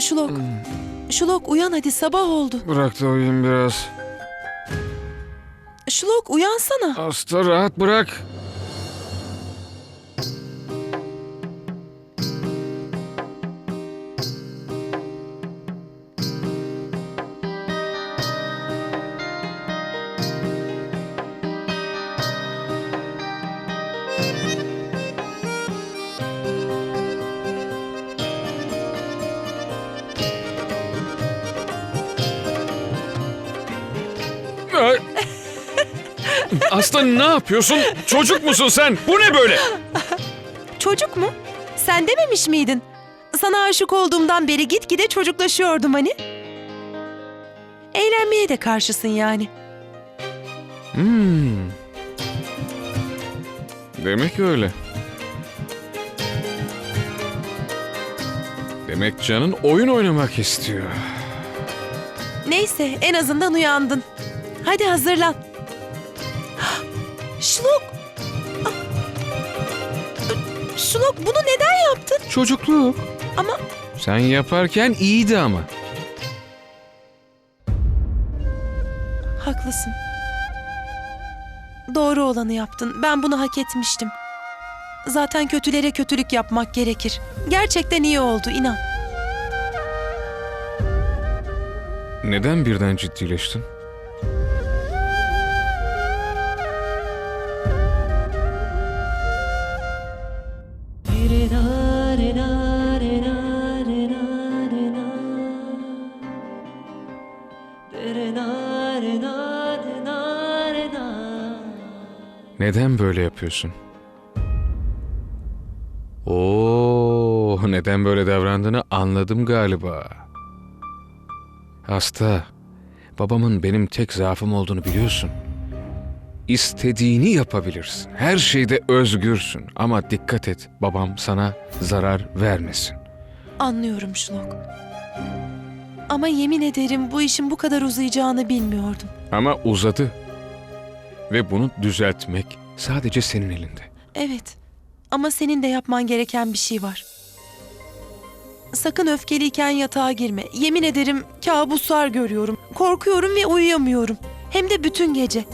Şulok. Şulok uyan hadi sabah oldu. Bırak da uyuyayım biraz. Şulok uyansana. Hasta rahat bırak. Aslan ne yapıyorsun? Çocuk musun sen? Bu ne böyle? Çocuk mu? Sen dememiş miydin? Sana aşık olduğumdan beri gitgide çocuklaşıyordum hani. Eğlenmeye de karşısın yani. Hmm. Demek öyle. Demek canın oyun oynamak istiyor. Neyse en azından uyandın. Hadi hazırlan. Şulok. Ah! Şulok bunu neden yaptın? Çocukluk. Ama Sen yaparken iyiydi ama. haklısın. Doğru olanı yaptın. Ben bunu hak etmiştim. Zaten kötülere kötülük yapmak gerekir. Gerçekten iyi oldu inan. Neden birden ciddileştin? Neden böyle yapıyorsun? Oo, neden böyle davrandığını anladım galiba. Hasta. Babamın benim tek zaafım olduğunu biliyorsun. İstediğini yapabilirsin. Her şeyde özgürsün. Ama dikkat et. Babam sana zarar vermesin. Anlıyorum Şulok. Ama yemin ederim bu işin bu kadar uzayacağını bilmiyordum. Ama uzadı. Ve bunu düzeltmek sadece senin elinde. Evet. Ama senin de yapman gereken bir şey var. Sakın öfkeliyken yatağa girme. Yemin ederim kabuslar görüyorum. Korkuyorum ve uyuyamıyorum. Hem de bütün gece.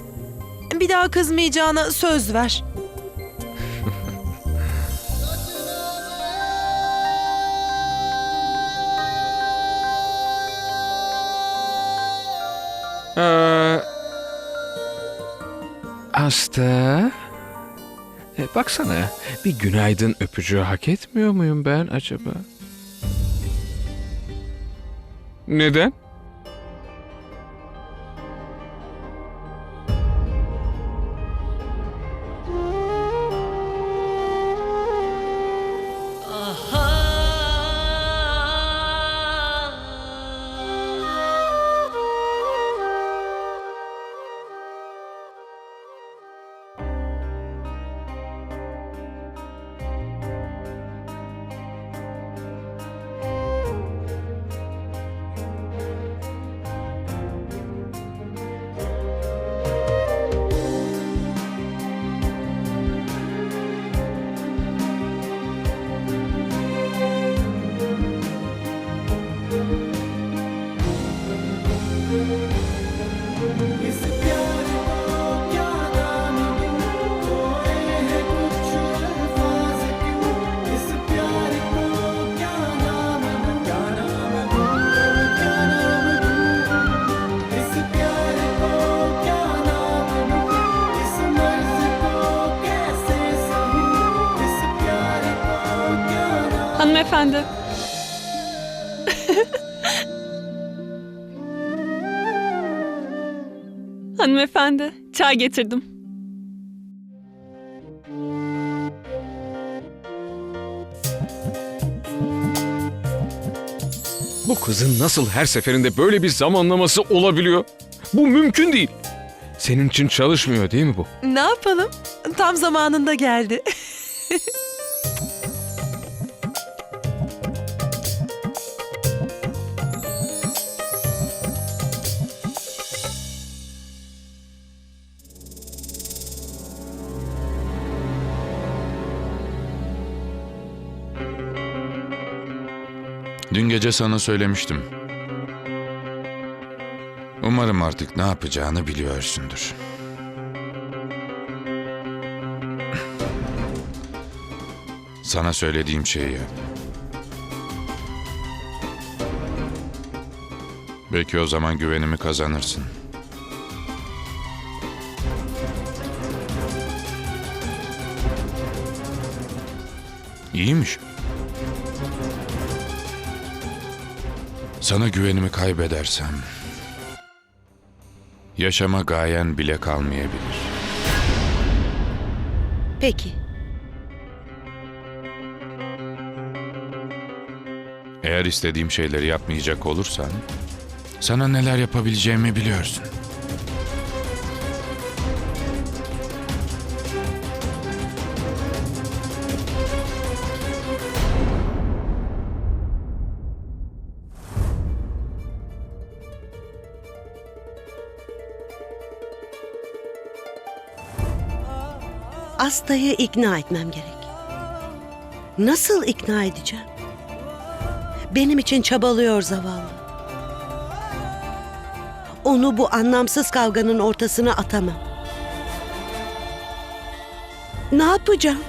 Bir daha kızmayacağına söz ver. Hasta. E, baksana bir günaydın öpücüğü hak etmiyor muyum ben acaba? Neden? Hanımefendi. Hanımefendi, çay getirdim. Bu kızın nasıl her seferinde böyle bir zamanlaması olabiliyor? Bu mümkün değil. Senin için çalışmıyor değil mi bu? Ne yapalım? Tam zamanında geldi. Dün gece sana söylemiştim. Umarım artık ne yapacağını biliyorsundur. Sana söylediğim şeyi. Belki o zaman güvenimi kazanırsın. İyiymiş. Sana güvenimi kaybedersem yaşama gayen bile kalmayabilir. Peki. Eğer istediğim şeyleri yapmayacak olursan sana neler yapabileceğimi biliyorsun. Asta'yı ikna etmem gerek. Nasıl ikna edeceğim? Benim için çabalıyor zavallı. Onu bu anlamsız kavganın ortasına atamam. Ne yapacağım?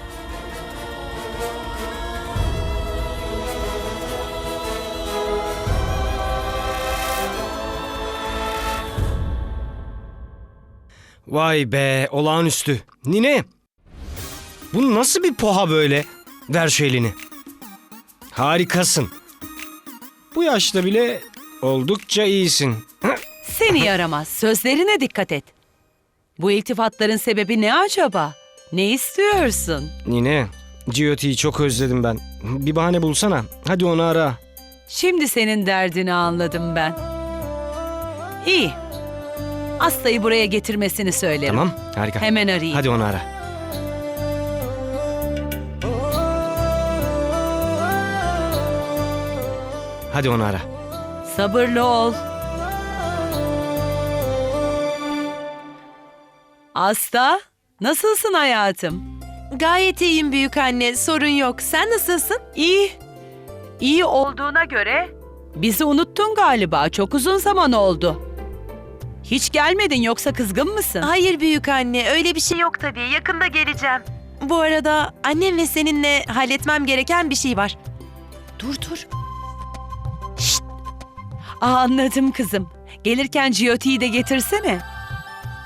Vay be olağanüstü. Nine. Bu nasıl bir poha böyle? Ver şu elini. Harikasın. Bu yaşta bile oldukça iyisin. Seni yaramaz. Sözlerine dikkat et. Bu iltifatların sebebi ne acaba? Ne istiyorsun? Nine, Gioti'yi çok özledim ben. Bir bahane bulsana. Hadi onu ara. Şimdi senin derdini anladım ben. İyi. Hastayı buraya getirmesini söylerim. Tamam, harika. Hemen arayayım. Hadi onu ara. Hadi onu ara. Sabırlı ol. Asta, nasılsın hayatım? Gayet iyiyim büyük anne. Sorun yok. Sen nasılsın? İyi. İyi olduğuna göre bizi unuttun galiba. Çok uzun zaman oldu. Hiç gelmedin yoksa kızgın mısın? Hayır büyük anne. Öyle bir şey yok tabii. Yakında geleceğim. Bu arada annem ve seninle halletmem gereken bir şey var. Dur dur. Aa, anladım kızım. Gelirken Gioti'yi de getirsene.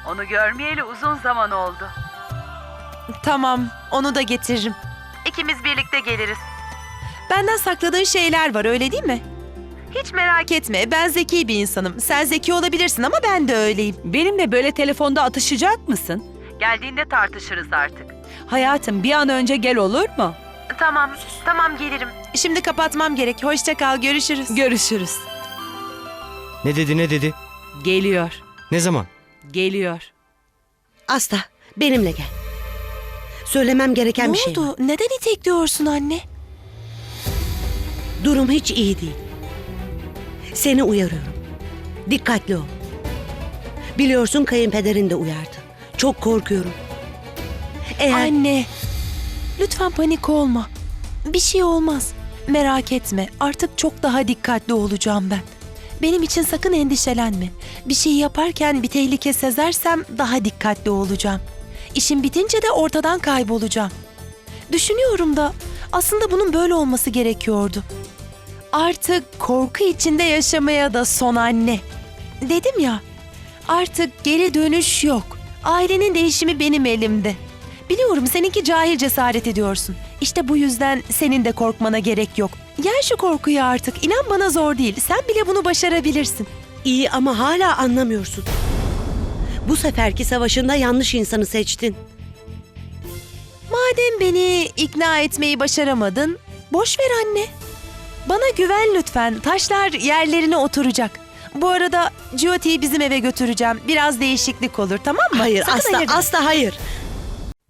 Onu görmeyeli uzun zaman oldu. Tamam. Onu da getiririm. İkimiz birlikte geliriz. Benden sakladığın şeyler var öyle değil mi? Hiç merak etme. Ben zeki bir insanım. Sen zeki olabilirsin ama ben de öyleyim. Benimle böyle telefonda atışacak mısın? Geldiğinde tartışırız artık. Hayatım bir an önce gel olur mu? Tamam. Tamam gelirim. Şimdi kapatmam gerek. Hoşça kal. Görüşürüz. Görüşürüz. Ne dedi ne dedi? Geliyor. Ne zaman? Geliyor. Asta, benimle gel. Söylemem gereken ne bir şey var. oldu? Neden itekliyorsun anne? Durum hiç iyi değil. Seni uyarıyorum. Dikkatli ol. Biliyorsun kayınpederin de uyardı. Çok korkuyorum. Eğer Anne. Lütfen panik olma. Bir şey olmaz. Merak etme. Artık çok daha dikkatli olacağım ben. Benim için sakın endişelenme. Bir şey yaparken bir tehlike sezersem daha dikkatli olacağım. İşim bitince de ortadan kaybolacağım. Düşünüyorum da aslında bunun böyle olması gerekiyordu. Artık korku içinde yaşamaya da son anne. Dedim ya, artık geri dönüş yok. Ailenin değişimi benim elimde. Biliyorum seninki cahil cesaret ediyorsun. İşte bu yüzden senin de korkmana gerek yok. Yen şu korkuyu artık. İnan bana zor değil. Sen bile bunu başarabilirsin. iyi ama hala anlamıyorsun. Bu seferki savaşında yanlış insanı seçtin. Madem beni ikna etmeyi başaramadın, boş ver anne. Bana güven lütfen. Taşlar yerlerine oturacak. Bu arada Jyoti'yi bizim eve götüreceğim. Biraz değişiklik olur tamam mı? Hayır, Sakın asla ayırma. asla hayır.